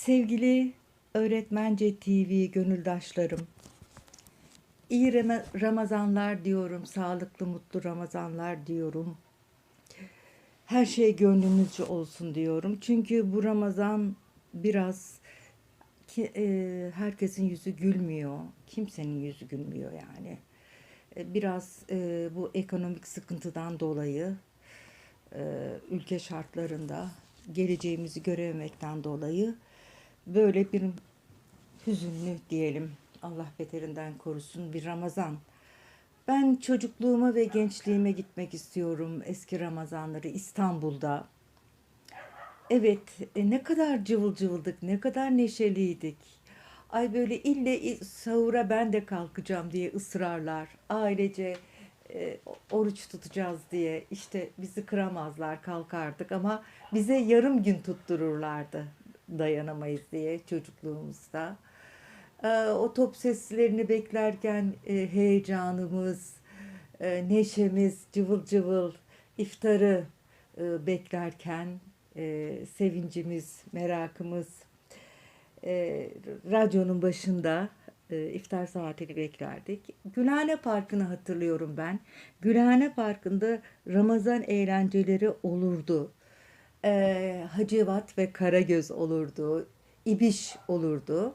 Sevgili Öğretmence TV gönüldaşlarım, iyi Rama- Ramazanlar diyorum, sağlıklı mutlu Ramazanlar diyorum. Her şey gönlünüzce olsun diyorum. Çünkü bu Ramazan biraz ki, e, herkesin yüzü gülmüyor. Kimsenin yüzü gülmüyor yani. E, biraz e, bu ekonomik sıkıntıdan dolayı e, ülke şartlarında geleceğimizi görememekten dolayı böyle bir hüzünlü diyelim. Allah beterinden korusun bir Ramazan. Ben çocukluğuma ve gençliğime gitmek istiyorum. Eski Ramazanları İstanbul'da. Evet, e, ne kadar cıvıl cıvıldık, ne kadar neşeliydik. Ay böyle ille sahura ben de kalkacağım diye ısrarlar. Ailece e, oruç tutacağız diye işte bizi kıramazlar kalkardık ama bize yarım gün tuttururlardı dayanamayız diye çocukluğumuzda. E, o top seslerini beklerken e, heyecanımız, e, neşemiz, cıvıl cıvıl iftarı e, beklerken sevincimiz, merakımız, radyonun başında iftar saatini beklerdik. Gülhane Parkı'nı hatırlıyorum ben. Gülhane Parkı'nda Ramazan eğlenceleri olurdu. E, Hacivat ve Karagöz olurdu. İbiş olurdu.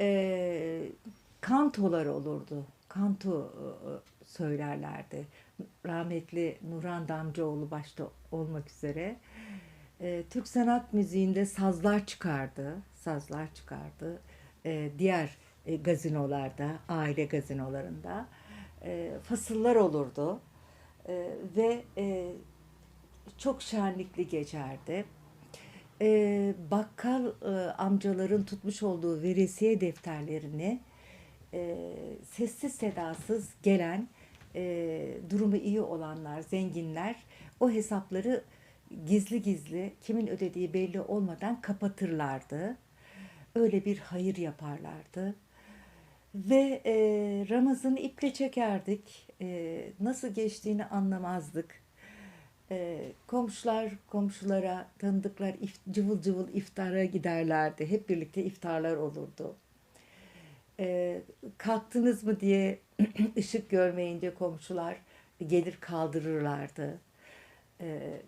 E, kantolar olurdu. Kanto e, söylerlerdi. Rahmetli Nurhan Damcıoğlu başta olmak üzere. E, Türk sanat müziğinde sazlar çıkardı. Sazlar çıkardı. E, diğer e, gazinolarda, aile gazinolarında e, fasıllar olurdu. E, ve e, çok şenlikli geçerdi. E, bakkal e, amcaların tutmuş olduğu veresiye defterlerini e, sessiz sedasız gelen e, durumu iyi olanlar, zenginler o hesapları gizli gizli kimin ödediği belli olmadan kapatırlardı. Öyle bir hayır yaparlardı. Ve e, Ramazan'ı iple çekerdik. E, nasıl geçtiğini anlamazdık. E, komşular komşulara, tanıdıklar if- cıvıl cıvıl iftara giderlerdi. Hep birlikte iftarlar olurdu. E, kalktınız mı diye ışık görmeyince komşular gelir kaldırırlardı. E,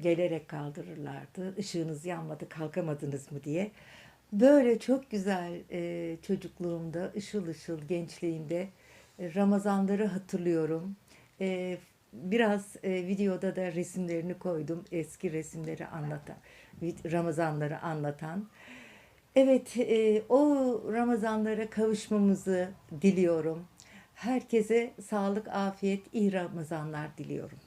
gelerek kaldırırlardı. Işığınız yanmadı, kalkamadınız mı diye. Böyle çok güzel e, çocukluğumda, ışıl ışıl gençliğimde e, Ramazanları hatırlıyorum. E, biraz e, videoda da resimlerini koydum. Eski resimleri anlatan, Ramazanları anlatan. Evet, e, o Ramazanlara kavuşmamızı diliyorum. Herkese sağlık, afiyet, iyi Ramazanlar diliyorum.